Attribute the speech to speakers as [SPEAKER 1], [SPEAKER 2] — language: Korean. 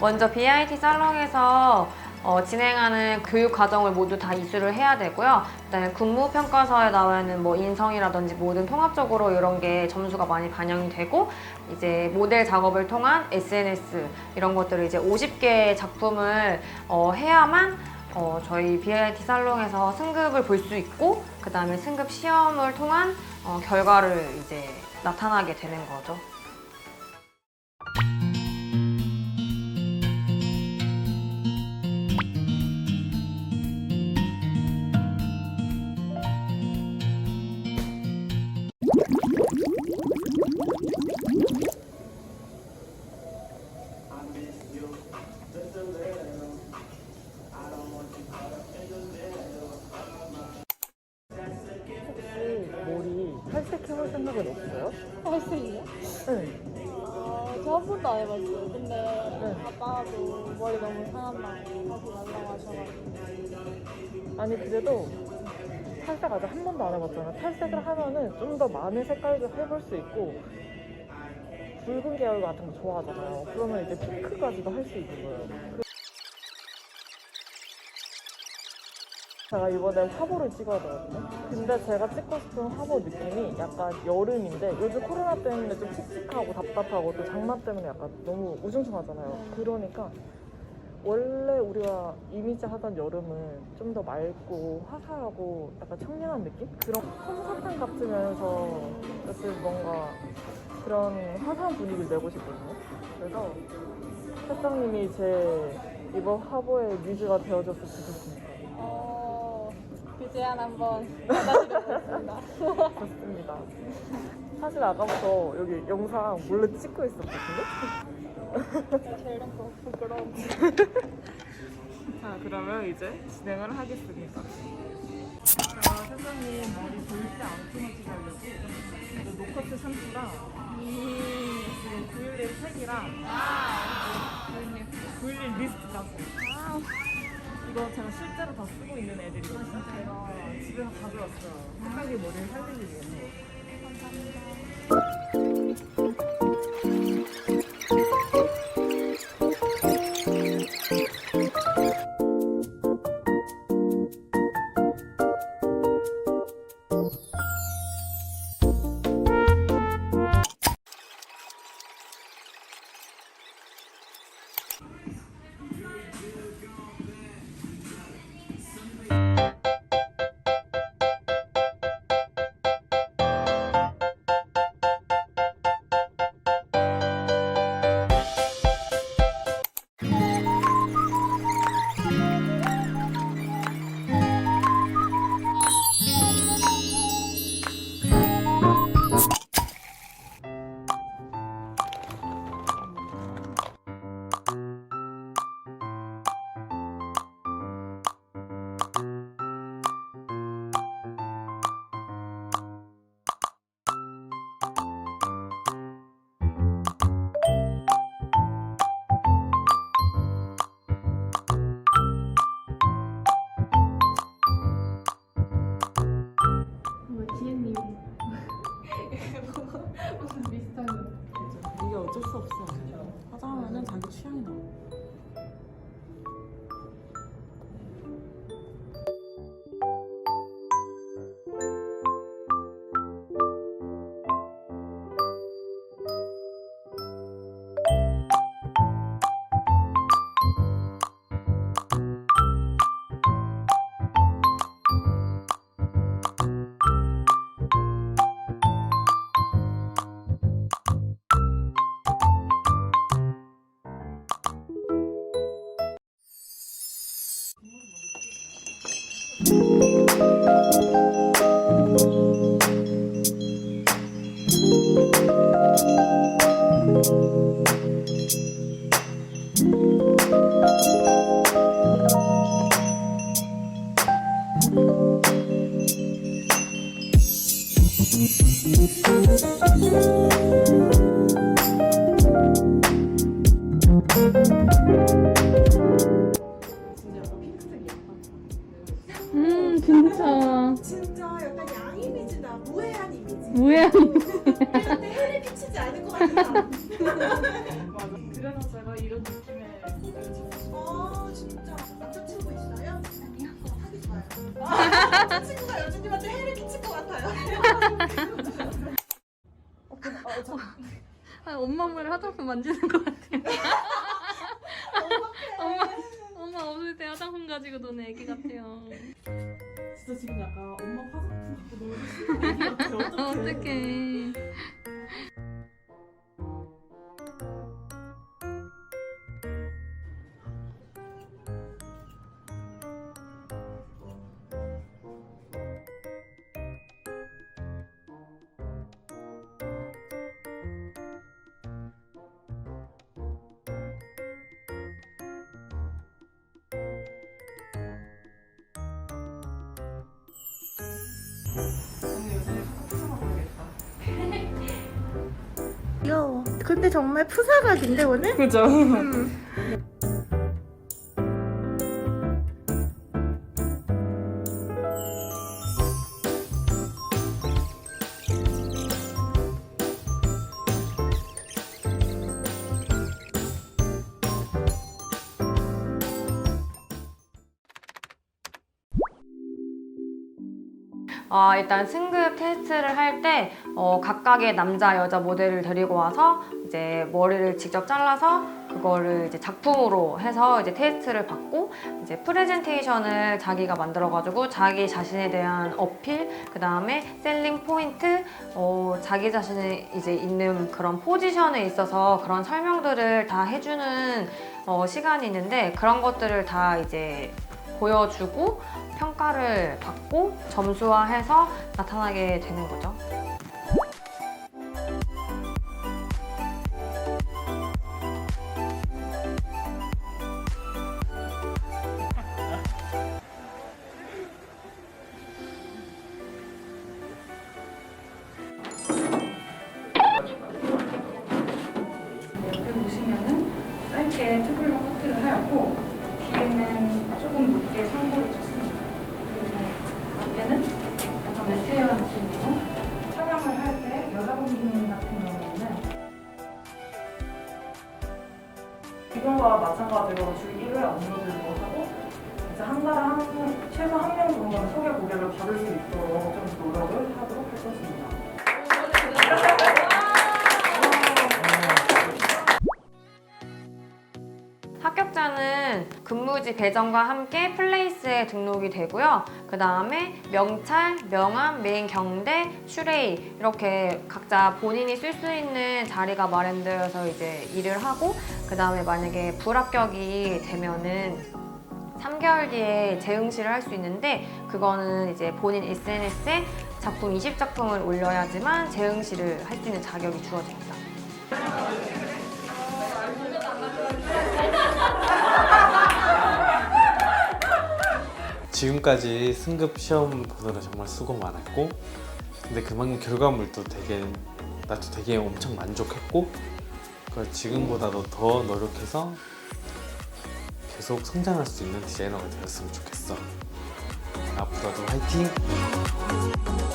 [SPEAKER 1] 먼저 BIT 살롱에서 어, 진행하는 교육 과정을 모두 다 이수를 해야 되고요. 그다음에 군무 평가서에 나와 있는 뭐 인성이라든지 모든 통합적으로 이런 게 점수가 많이 반영이 되고 이제 모델 작업을 통한 SNS 이런 것들을 이제 50개 작품을 어, 해야만 어, 저희 BIT 살롱에서 승급을 볼 수 있고 그다음에 승급 시험을 통한 어, 결과를 이제 나타나게 되는 거죠.
[SPEAKER 2] 네.
[SPEAKER 3] 아빠도 머리 너무 상한다고 하지 말라고 하셔가지고.
[SPEAKER 2] 아니 그래도 탈색 아직 한 번도 안 해봤잖아. 탈색을 하면은 좀 더 많은 색깔도 해볼 수 있고 붉은 계열 같은 거 좋아하잖아요. 그러면 이제 핑크까지도 할 수 있는 거예요. 제가 이번에 화보를 찍어야 되거든요. 근데 제가 찍고 싶은 화보 느낌이 약간 여름인데 요즘 코로나 때문에 좀 칙칙하고 답답하고 또 장마 때문에 약간 너무 우중충하잖아요. 그러니까 원래 우리가 이미지 하던 여름은 좀 더 맑고 화사하고 약간 청량한 느낌? 그런 솜사탕 같으면서 어쨌든 뭔가 그런 화사한 분위기를 내고 싶거든요. 그래서 사장님이 제 이번 화보의 뮤즈가 되어줬으면 좋겠습니다.
[SPEAKER 3] 제안 한번 받아드리겠습니다.
[SPEAKER 2] 좋습니다. 사실 아까부터 여기 영상 몰래 찍고 있었거든요.
[SPEAKER 3] 제일 거 부끄러움.
[SPEAKER 2] 자, 그러면 이제 진행을 하겠습니다. 자, 사장님 머리 절대 안 끊어지게 하려고 이거 노커트 샴푸랑 지금 구일린 색이랑 구일린 리스트까지 이거 제가 실제로 다 쓰고 있는 애들이거든요. 제가 집에서 가져왔어요. 색깔이 머리를 살리기 위해서.
[SPEAKER 3] 뭐
[SPEAKER 2] 수 없어. 화장하면은 자기 취향이 나와.
[SPEAKER 4] 음 진짜.
[SPEAKER 5] 진짜 약간 양 이미지 나 무해한 이미지
[SPEAKER 4] 무해한
[SPEAKER 5] 이미지 해를 끼치지 않을 것같다.
[SPEAKER 2] 그래서 제가 이런 느낌의 곡을 진짜.
[SPEAKER 5] 남자친구 있어요? 아니요. 하기 좋아요 아, 친구가 여주님한테 해를 끼칠 것 같아요.
[SPEAKER 4] 어, 저, 아, 엄마물 화장품 만지는 것 같아. 엄마, 엄마 없을 때 화장품 가지고 노는 애기 같아요.
[SPEAKER 2] 진짜 지금 약간 엄마 화장품 갖고 놀고 싶은 어떡해.
[SPEAKER 4] 어떡해.
[SPEAKER 5] 귀여워. 근데 정말 푸사각인데 오늘?
[SPEAKER 2] 그죠?
[SPEAKER 1] 아, 일단 승급 테스트를 할 때 어, 각각의 남자, 여자 모델을 데리고 와서 이제 머리를 직접 잘라서 그거를 이제 작품으로 해서 이제 테스트를 받고 이제 프레젠테이션을 자기가 만들어가지고 자기 자신에 대한 어필, 그 다음에 셀링 포인트, 어, 자기 자신이 이제 있는 그런 포지션에 있어서 그런 설명들을 다 해주는 어, 시간이 있는데 그런 것들을 다 이제 보여주고 평가를 받고 점수화해서 나타나게 되는 거죠.
[SPEAKER 2] 이번과 마찬가지로 주 1회 업로드를 하고 이제 한 달에 한, 최소 한 명 정도는 소개 고객을 받을 수 있도록 좀 노력을 하도록 할 것입니다.
[SPEAKER 1] 합격자는 근무지 배정과 함께 플레이스에 등록이 되고요. 그 다음에 명찰, 명함, 메인 경대, 슈레이 이렇게 각자 본인이 쓸 수 있는 자리가 마련되어서 이제 일을 하고 그 다음에 만약에 불합격이 되면은 3개월 뒤에 재응시를 할 수 있는데 그거는 이제 본인 SNS에 작품 20작품을 올려야지만 재응시를 할 수 있는 자격이 주어집니다.
[SPEAKER 6] 지금까지 승급 시험 보느라 정말 수고 많았고 근데 그만큼 결과물도 되게 나도 되게 엄청 만족했고 그 지금보다도 더 노력해서 계속 성장할 수 있는 디자이너가 되었으면 좋겠어 앞으로도 화이팅!